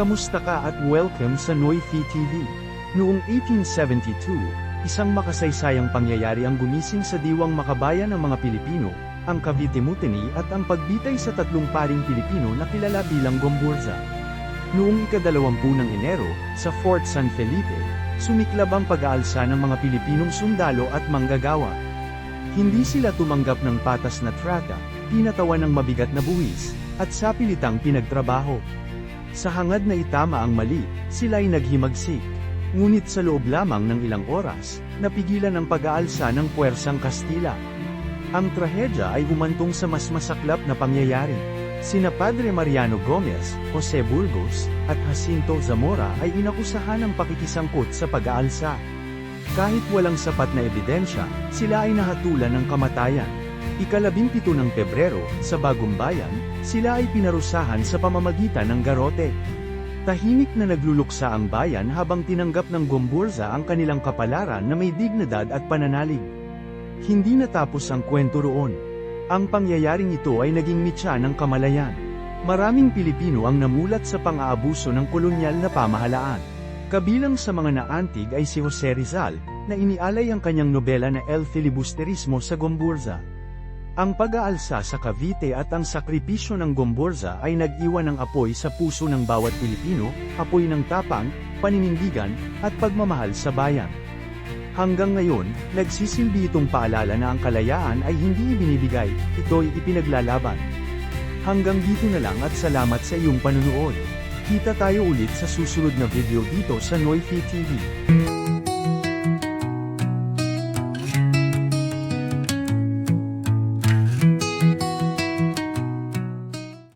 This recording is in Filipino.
Kamusta ka at welcome sa Noifi TV. Noong 1872, isang makasaysayang pangyayari ang gumising sa diwang makabayan ng mga Pilipino, ang Cavite Mutiny at ang pagbitay sa tatlong paring Pilipino na kilala bilang Gomburza. Noong ikadalawampu ng Enero, sa Fort San Felipe, sumiklab ang pag-aalsa ng mga Pilipinong sundalo at manggagawa. Hindi sila tumanggap ng patas na trata, pinatawan ng mabigat na buwis, at sapilitang pinagtrabaho. Sa hangad na itama ang mali, sila'y naghimagsik. Ngunit sa loob lamang ng ilang oras, napigilan ang pag-aalsa ng puwersang Kastila. Ang trahedya ay humantong sa mas masaklap na pangyayari. Sina Padre Mariano Gomez, Jose Burgos, at Jacinto Zamora ay inakusahan ng pakikisangkot sa pag-aalsa. Kahit walang sapat na ebidensya, sila ay nahatulan ng kamatayan. Ikalabimpito ng Pebrero, sa Bagong Bayan, sila ay pinarusahan sa pamamagitan ng garote. Tahimik na nagluluksa ang bayan habang tinanggap ng Gomburza ang kanilang kapalaran na may dignidad at pananalig. Hindi natapos ang kwento roon. Ang pangyayaring ito ay naging mitya ng kamalayan. Maraming Pilipino ang namulat sa pang-aabuso ng kolonyal na pamahalaan. Kabilang sa mga naantig ay si Jose Rizal, na inialay ang kanyang nobela na El Filibusterismo sa Gomburza. Ang pag-aalsa sa Cavite at ang sakripisyo ng Gomburza ay nag-iwan ng apoy sa puso ng bawat Pilipino, apoy ng tapang, paninindigan, at pagmamahal sa bayan. Hanggang ngayon, nagsisilbi itong paalala na ang kalayaan ay hindi ibinibigay, ito'y ipinaglalaban. Hanggang dito na lang at salamat sa iyong panunood. Kita tayo ulit sa susunod na video dito sa Noifi TV.